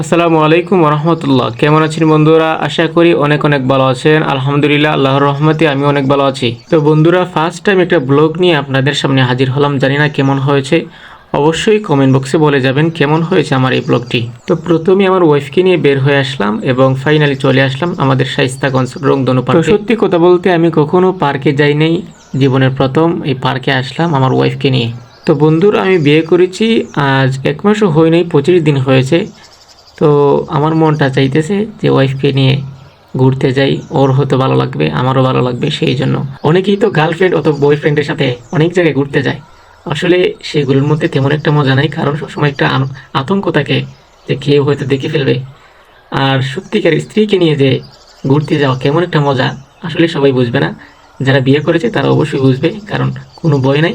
আসসালামু আলাইকুম রহমতুল্লাহ। কেমন আছেন বন্ধুরা? আশা করি অনেক অনেক ভালো আছেন। আলহামদুলিল্লাহ, আল্লাহর রহমতে আমি অনেক ভালো আছি। তো বন্ধুরা ফার্স্ট টাইম একটা ব্লগ নিয়ে আপনাদের সামনে হাজির হলাম। জানি না কেমন হয়েছে। অবশ্যই কমেন্ট বক্সে বলে যাবেন কেমন হয়েছে আমার এই ব্লগটি তো প্রথমে আমার ওয়াইফকে নিয়ে বের হয়ে আসলাম এবং ফাইনালি চলে আসলাম আমাদের শাইস্তাগঞ্জ রংধনু পার্কে সত্যি কথা বলতে আমি কখনো পার্কে যাই নাই। জীবনের প্রথম এই পার্কে আসলাম আমার ওয়াইফকে নিয়ে। তো বন্ধুরা আমি বিয়ে করেছি, আজ এক মাসও হয়নি, পঁচিশ দিন হয়েছে। তো আমার মনটা চাইতেছে যে ওয়াইফকে নিয়ে ঘুরতে যাই। ওর হয়তো ভালো লাগবে, আমারও ভালো লাগবে সেই জন্য। অনেকেই তো গার্লফ্রেন্ড অথবা বয়ফ্রেন্ডের সাথে অনেক জায়গায় ঘুরতে যায়। আসলে সেগুলোর মধ্যে তেমন একটা মজা নাই, কারণ সবসময় একটা আতঙ্ক থাকে যে কেউ হয়তো দেখে ফেলবে। আর সত্যিকার স্ত্রীকে নিয়ে যে ঘুরতে যাওয়া কেমন একটা মজা, আসলে সবাই বুঝবে না। যারা বিয়ে করেছে তারা অবশ্যই বুঝবে, কারণ কোনো বই নাই।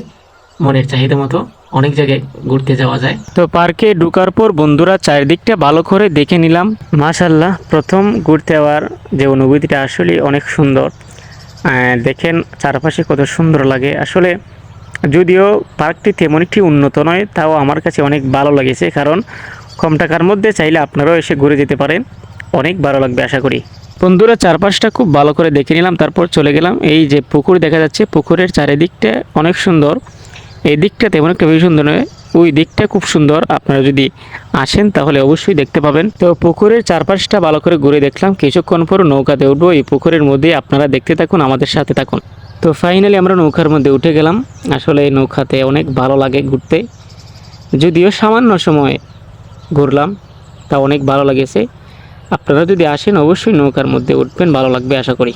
মনের চাহিদা মতো অনেক জায়গায় ঘুরতে যাওয়া যায়। তো পার্কে ঢুকার পর বন্ধুরা চারিদিকটা ভালো করে দেখে নিলাম। মাশাল্লাহ প্রথম ঘুরতে যাওয়ার যে অনুভূতিটা আসলে অনেক সুন্দর। দেখেন চারপাশে কত সুন্দর লাগে। আসলে যদিও পার্কটি তেমন একটি উন্নত নয়, তাও আমার কাছে অনেক ভালো লেগেছে। কারণ কম টাকার মধ্যে চাইলে আপনারাও এসে ঘুরে যেতে পারেন। অনেক ভালো লাগবে আশা করি। বন্ধুরা, চারপাশটা খুব ভালো করে দেখে নিলাম, তারপর চলে গেলাম। এই যে পুকুর দেখা যাচ্ছে, পুকুরের চারিদিকটা অনেক সুন্দর। এই দিকটা তেমন একটা বেশি সুন্দর নয়। ওই দিকটা খুব সুন্দর। আপনারা যদি আসেন, তাহলে অবশ্যই দেখতে পাবেন। তো পুকুরের চারপাশটা ভালো করে ঘুরে দেখলাম। কিছুক্ষণ পর নৌকাতে উঠবো। এই পুকুরের মধ্যে আপনারা দেখতে থাকুন, আমাদের সাথে থাকুন। তো ফাইনালি আমরা নৌকার মধ্যে উঠে গেলাম। আসলে নৌকাতে অনেক ভালো লাগে ঘুরতে। যদিও সামান্য সময় ঘুরলাম, তা অনেক ভালো লেগেছে। আপনারা যদি আসেন, অবশ্যই নৌকার মধ্যে উঠবেন। ভালো লাগবে, আশা করি।